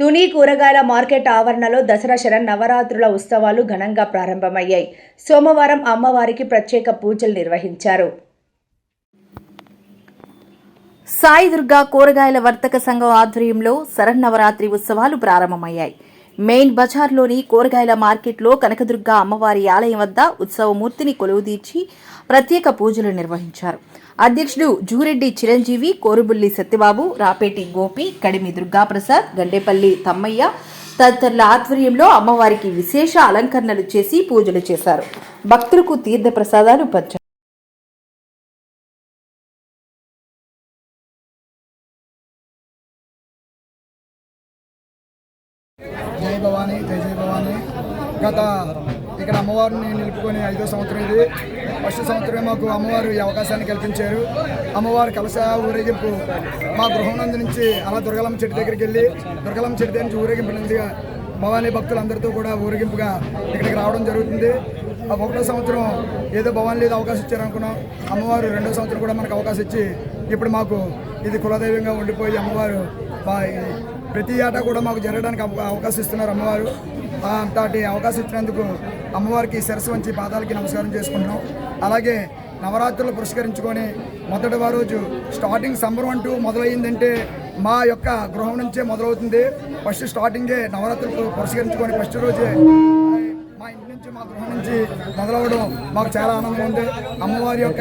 తుని కూరగాయల మార్కెట్ ఆవరణలో దసరా శరణ్ నవరాత్రుల ఉత్సవాలు ఘనంగా ప్రారంభమయ్యాయి. సోమవారం అమ్మవారికి ప్రత్యేక పూజలు నిర్వహించారు. సాయి దుర్గా కూరగాయల వర్తక సంఘం ఆధ్వర్యంలో శరన్నవరాత్రి ఉత్సవాలు ప్రారంభమయ్యాయి. మెయిన్ బజార్లోని కూరగాయల మార్కెట్లో కనకదుర్గ అమ్మవారి ఆలయం వద్ద ఉత్సవమూర్తిని కొలువుదీర్చి ప్రత్యేక పూజలు నిర్వహించారు. అధ్యక్షుడు జూరెడ్డి చిరంజీవి కోరుబుల్లి సత్యబాబు రాపేటి గోపి కడిమి దుర్గాప్రసాద్ గండేపల్లి తమ్మయ్య తదితరుల ఆధ్వర్యంలో అమ్మవారికి విశేష అలంకరణలు చేసి పూజలు చేశారు. భక్తులకు తీర్థ ప్రసాదాలు పంచారు. జై భవానీ జై జై భవానీ. గత ఇక్కడ అమ్మవారిని నిలుపుకొని ఐదో సంవత్సరం ఇది. ఫస్ట్ సంవత్సరం మాకు అమ్మవారు ఈ అవకాశాన్ని కల్పించారు. అమ్మవారి కలశ ఊరేగింపు మా గృహం నందు నుంచి అలా దుర్గలమ్మ చెట్టు దగ్గరికి వెళ్ళి దుర్గలమ్మ చెట్టు దగ్గర నుంచి ఊరేగింపు నుండి భవానీ భక్తులందరితో కూడా ఊరేగింపుగా ఇక్కడికి రావడం జరుగుతుంది. ఆ ఒకటో సంవత్సరం ఏదో భవాని లేదు అవకాశం ఇచ్చారనుకున్నాం. అమ్మవారు రెండో సంవత్సరం కూడా మనకు అవకాశం ఇచ్చి ఇప్పుడు మాకు ఇది కులదైవంగా ఉండిపోయి అమ్మవారు ప్రతి ఏటా కూడా మాకు జరగడానికి అవకాశం ఇస్తున్నారు అమ్మవారు. అంతటి అవకాశం ఇచ్చినందుకు అమ్మవారికి శిరస్సు వంచి పాదాలకి నమస్కారం చేసుకుంటున్నాం. అలాగే నవరాత్రులు పురస్కరించుకొని మొదటి రోజు స్టార్టింగ్ సంబరం అంటూ మొదలైందంటే మా యొక్క గృహం నుంచే మొదలవుతుంది. ఫస్ట్ స్టార్టింగే నవరాత్రులు పురస్కరించుకొని ఫస్ట్ రోజే మా ఇంటి నుంచి మా గృహం నుంచి మొదలవడం మాకు చాలా ఆనందం ఉంది అమ్మవారి యొక్క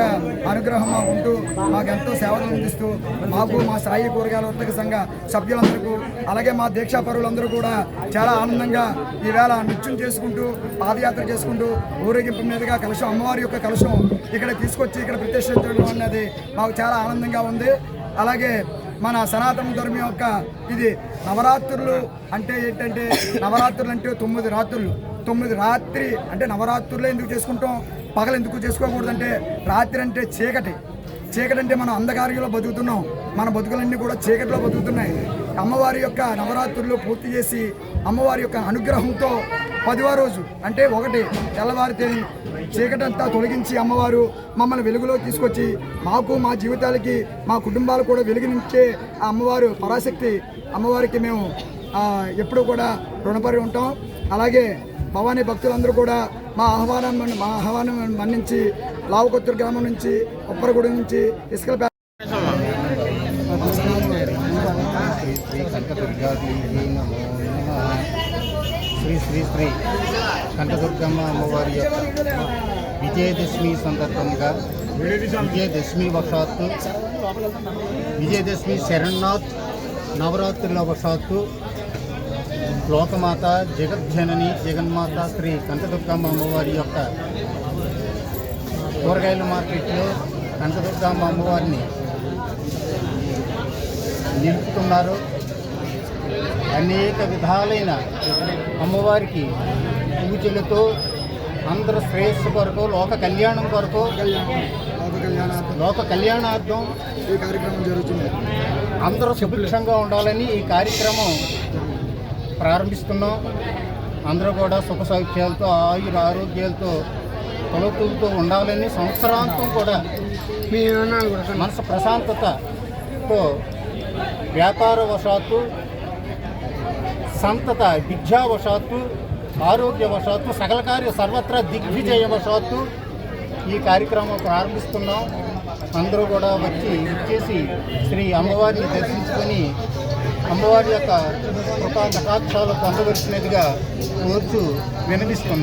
అనుగ్రహం మాకు ఉంటూ మాకు ఎంతో సేవలు అందిస్తూ మాకు మా సాయి కూరగాయల వర్తక సంఘ సభ్యులందరికీ అలాగే మా దీక్షా పరువులందరూ కూడా చాలా ఆనందంగా ఈవేళ నృత్యం చేసుకుంటూ పాదయాత్ర చేసుకుంటూ ఊరేగింపు మీదుగా కలుషం అమ్మవారి యొక్క కలుషం ఇక్కడ తీసుకొచ్చి ఇక్కడ ప్రతిష్ఠించడం అనేది మాకు చాలా ఆనందంగా ఉంది. అలాగే మన సనాతన ధర్మం యొక్క ఇది నవరాత్రులు అంటే ఏంటంటే నవరాత్రులు అంటే తొమ్మిది రాత్రులు. తొమ్మిది రాత్రి అంటే నవరాత్రులు ఎందుకు చేసుకుంటాం? పగలు ఎందుకు చేసుకోకూడదు అంటే రాత్రి అంటే చీకటి. చీకటి అంటే మనం అంధకారంలో బతుకుతున్నాం. మన బతుకులన్నీ కూడా చీకటిలో బతుకుతున్నాయి. అమ్మవారి యొక్క నవరాత్రులు పూర్తి చేసి అమ్మవారి యొక్క అనుగ్రహంతో పదివ రోజు అంటే ఒకటి తెల్లవారితే చీకటంతా తొలగించి అమ్మవారు మమ్మల్ని వెలుగులో తీసుకొచ్చి మాకు మా జీవితాలకి మా కుటుంబాలు కూడా వెలుగునిచ్చే ఆ అమ్మవారు పరాశక్తి అమ్మవారికి మేము ఎప్పుడూ కూడా రుణపడి ఉంటాం. అలాగే భవానీ భక్తులందరూ కూడా మా ఆహ్వానం మా ఆహ్వానం మన్నించి లావుకొత్తూరు గ్రామం నుంచి ఉప్పరగూడెం నుంచి ఇసుకల శ్రీ శ్రీ శ్రీ కంఠదుర్గమ్మ అమ్మవారి యొక్క విజయదశమి సందర్భంగా విజయదశమి వశాత్తు విజయదశమి శరణ్నాథ్ నవరాత్రుల వశాత్తు లోకమాత జగజ్జనని జగన్మాత శ్రీ కనకదుర్గమ్మ అమ్మవారి యొక్క కూరగాయల మార్కెట్లో కనకదుర్గమ్మ అమ్మవారిని నిలుపుతున్నారు. అనేక విధాలైన అమ్మవారికి పూజలతో అందరూ శ్రేయస్సు కొరకు లోక కళ్యాణం కొరకు లోక కళ్యాణార్థం లోక కళ్యాణార్థం ఈ కార్యక్రమం జరుగుతుంది. అందరూ సుభిక్షంగా ఉండాలని ఈ కార్యక్రమం ప్రారంభిస్తున్నాం. అందరూ కూడా సుఖ సౌఖ్యాలతో ఆయుర ఆరోగ్యాలతో తొలతూగుతూ ఉండాలని సంవత్సరాంతం కూడా మనసు ప్రశాంతతతో వ్యాపార వశాత్తు సంతత విద్యావశాత్తు ఆరోగ్యవశాత్తు సకల కార్య సర్వత్రా దిగ్విజయ వశాత్తు ఈ కార్యక్రమం ప్రారంభిస్తున్నాం. అందరూ కూడా వచ్చి ఇచ్చేసి శ్రీ అమ్మవారిని దర్శించుకొని అమ్మవారి యొక్క కృపా కటాక్షాలు పొందవలసినదిగా కోరుచు వినిపిస్తుంది